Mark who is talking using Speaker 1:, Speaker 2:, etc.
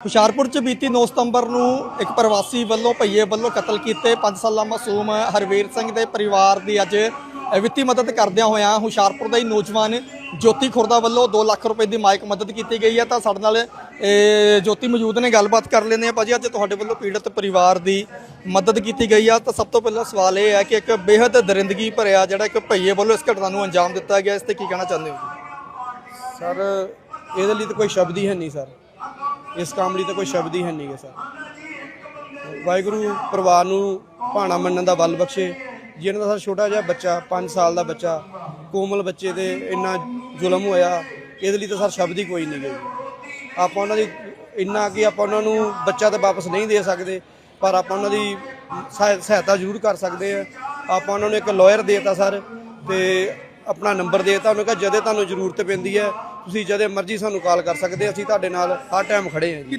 Speaker 1: ਹੁਸ਼ਿਆਰਪੁਰ ਚ ਬੀਤੀ 9 ਸਤੰਬਰ ਨੂੰ ਇੱਕ ਪ੍ਰਵਾਸੀ ਵੱਲੋਂ, ਭਈਏ ਵੱਲੋਂ ਕਤਲ ਕੀਤੇ 5 ਸਾਲਾ ਮਾਸੂਮ ਹਰਵੀਰ ਸਿੰਘ ਦੇ ਪਰਿਵਾਰ ਦੀ ਅੱਜ ਵਿੱਤੀ ਮਦਦ ਕਰਦਿਆਂ ਹੋਇਆਂ ਹੁਸ਼ਿਆਰਪੁਰ ਦਾ ਹੀ ਨੌਜਵਾਨ ਜੋਤੀ ਖੁਰਦਾ ਵੱਲੋਂ 2 ਲੱਖ ਰੁਪਏ ਦੀ ਮਾਇਕ ਮਦਦ ਕੀਤੀ ਗਈ ਹੈ। ਤਾਂ ਸਾਡੇ ਨਾਲ ਜੋਤੀ ਮੌਜੂਦ ਨੇ, ਗੱਲਬਾਤ ਕਰ ਲੈਂਦੇ ਆ ਭਾਜੀ, ਅੱਜ ਤੁਹਾਡੇ ਵੱਲੋਂ ਪੀੜਤ ਪਰਿਵਾਰ ਦੀ ਮਦਦ ਕੀਤੀ ਗਈ ਆ। ਤਾਂ ਸਭ ਤੋਂ ਪਹਿਲਾਂ ਸਵਾਲ ਇਹ ਹੈ ਕਿ ਇੱਕ ਬੇहद ਦਰਿੰਦਗੀ ਭਰਿਆ ਜਿਹੜਾ ਇੱਕ ਭਈਏ ਵੱਲੋਂ ਇਸ ਘਟਨਾ ਨੂੰ ਅੰਜਾਮ ਦਿੱਤਾ ਗਿਆ, ਇਸ ਤੇ ਕੀ ਕਹਿਣਾ ਚਾਹੁੰਦੇ ਹੋ?
Speaker 2: ਸਰ, ਇਹਦੇ ਲਈ ਤਾਂ ਕੋਈ ਸ਼ਬਦ ਹੀ ਹੈ ਨਹੀਂ, ਸਰ। ਇਸ ਕੰਮ ਲਈ ਤਾਂ ਕੋਈ ਸ਼ਬਦ ਹੀ ਹੈ ਨਹੀਂਗੇ ਸਰ। ਵਾਹਿਗੁਰੂ ਪਰਿਵਾਰ ਨੂੰ ਭਾਣਾ ਮੰਨਣ ਦਾ ਬਲ ਬਖਸ਼ੇ। ਜਿਹਨਾਂ ਦਾ ਸਰ ਛੋਟਾ ਜਿਹਾ ਬੱਚਾ 5 ਸਾਲ ਦਾ ਬੱਚਾ, ਕੋਮਲ ਬੱਚੇ ਤੇ ਇੰਨਾ ਜ਼ੁਲਮ ਹੋਇਆ, ਇਹਦੇ ਲਈ ਤਾਂ ਸਰ ਸ਼ਬਦ ਹੀ ਕੋਈ ਨਹੀਂ ਗਏ ਆਪਾਂ ਉਹਨਾਂ ਦੀ ਇੰਨਾ ਕਿ ਆਪਾਂ ਉਹਨਾਂ ਨੂੰ ਬੱਚਾ ਤਾਂ ਵਾਪਸ ਨਹੀਂ ਦੇ ਸਕਦੇ, ਪਰ ਆਪਾਂ ਉਹਨਾਂ ਦੀ ਸਹਾਇ- ਸਹਾਇਤਾ ਜ਼ਰੂਰ ਕਰ ਸਕਦੇ ਆ। ਆਪਾਂ ਉਹਨਾਂ ਨੂੰ ਇੱਕ ਲਾਇਰ ਦੇਤਾ ਸਰ ਤੇ ਆਪਣਾ ਨੰਬਰ ਦੇਤਾ, ਉਹਨੂੰ ਕਿਹਾ ਜਦੇ ਤੁਹਾਨੂੰ ਜ਼ਰੂਰਤ ਪੈਂਦੀ ਹੈ ਤੁਸੀਂ ਜਦੇ ਮਰਜ਼ੀ ਸਾਨੂੰ ਕਾਲ ਕਰ ਸਕਦੇ, ਅਸੀਂ ਤੁਹਾਡੇ ਨਾਲ ਹਰ ਟਾਈਮ ਖੜੇ ਹਾਂ ਜੀ।